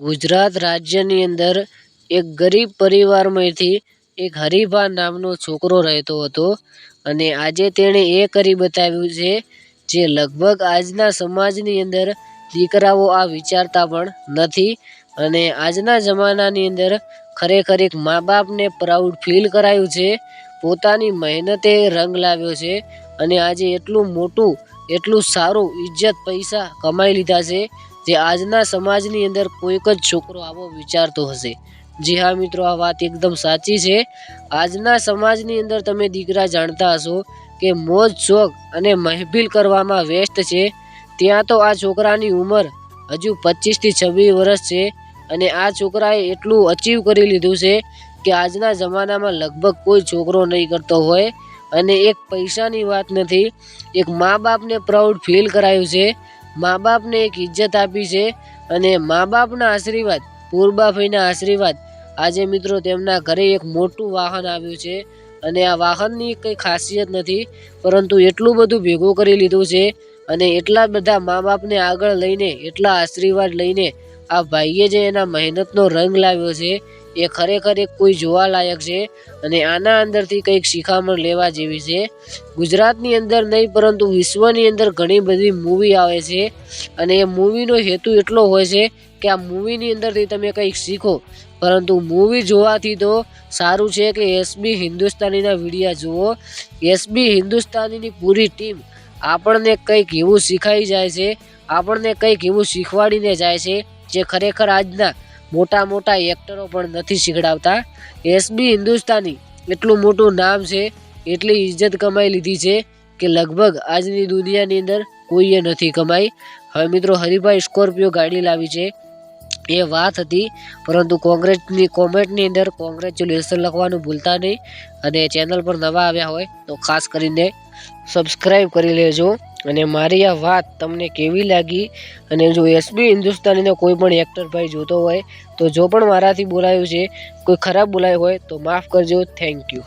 ગુજરાત રાજ્યની અંદર એક ગરીબ પરિવારમાંથી એક હરિભા નામનો છોકરો રહેતો હતો અને આજે તેણે એ કરી બતાવ્યું છે જે લગભગ આજના સમાજની અંદર દીકરાઓ આ વિચારતા પણ નથી અને આજના જમાનાની અંદર ખરેખર એક મા બાપને પ્રાઉડ ફીલ કરાયું છે. પોતાની મહેનતે રંગ લાવ્યો છે અને આજે એટલું મોટું, એટલું સારું ઇજ્જત પૈસા કમાઈ લીધા છે જે આજના સમાજની અંદર કોઈક જ છોકરો આવો વિચારતો હશે. જી હા મિત્રો, આ વાત એકદમ સાચી છે. આજના સમાજની અંદર તમે દીકરા જાણતા હશો કે મોજ, શોખ અને મહેફિલ કરવામાં વ્યસ્ત છે. ત્યાં તો આ છોકરાની ઉંમર હજુ પચીસથી છવ્વીસ વર્ષ છે અને આ છોકરાએ એટલું અચીવ કરી લીધું છે કે આજના જમાનામાં લગભગ કોઈ છોકરો નહીં કરતો હોય અને એક પૈસાની વાત નથી, એક મા બાપને પ્રાઉડ ફીલ કરાયું છે. મા બાપને એક ઇજ્જત આપી છે અને મા બાપના આશીર્વાદ પૂર્બાભાઈના આશીર્વાદ. આજે મિત્રો તેમના ઘરે એક મોટું વાહન આવ્યું છે અને આ વાહનની કંઈ ખાસિયત નથી, પરંતુ એટલું બધું ભેગું કરી લીધું છે અને એટલા બધા મા બાપને આગળ લઈને, એટલા આશીર્વાદ લઈને આ ભાઈએ જે એના મહેનતનો રંગ લાવ્યો છે, એ ખરેખર એક કોઈ જોવાલાયક છે અને આના અંદરથી કંઈક શિખામણ લેવા જેવી છે. ગુજરાતની અંદર નહીં, પરંતુ વિશ્વની અંદર ઘણી બધી મૂવી આવે છે અને એ મૂવીનો હેતુ એટલો હોય છે કે આ મૂવીની અંદરથી તમે કંઈક શીખો. પરંતુ મૂવી જોવાથી તો સારું છે કે એસબી હિન્દુસ્તાનીના વિડીયા જુઓ. એસબી હિન્દુસ્તાનીની પૂરી ટીમ આપણને કંઈક એવું શીખાઈ જાય છે, આપણને કંઈક એવું શીખવાડીને જાય છે, જે ખરેખર આજના મોટા મોટા એક્ટરો પણ નથી શીખડાવતા. એસબી હિન્દુસ્તાની એટલું મોટું નામ છે, એટલી ઇજ્જત કમાઈ લીધી છે, કે લગભગ આજની દુનિયાની અંદર કોઈએ નથી કમાઈ. હવે મિત્રો હરિભાઈ સ્કોર્પિયો ગાડી લાવી છે. એ વાત હતી, પરંતુ કોંગ્રેસની કોમેન્ટની અંદર કોંગ્રેચ્યુલેશન લખવાનું ભૂલતા નહીં અને ચેનલ પર નવા આવ્યા હોય તો ખાસ કરીને સબસ્ક્રાઈબ કરી લેજો. અને મારી આ વાત તમને કેવી લાગી? અને જો એસબી હિન્દુસ્તાનીનો કોઈ પણ એક્ટર ભાઈ જોતો હોય, તો જો પણ મારાથી બોલાયું છે, કોઈ ખરાબ બોલાયું હોય તો માફ કરજો. Thank you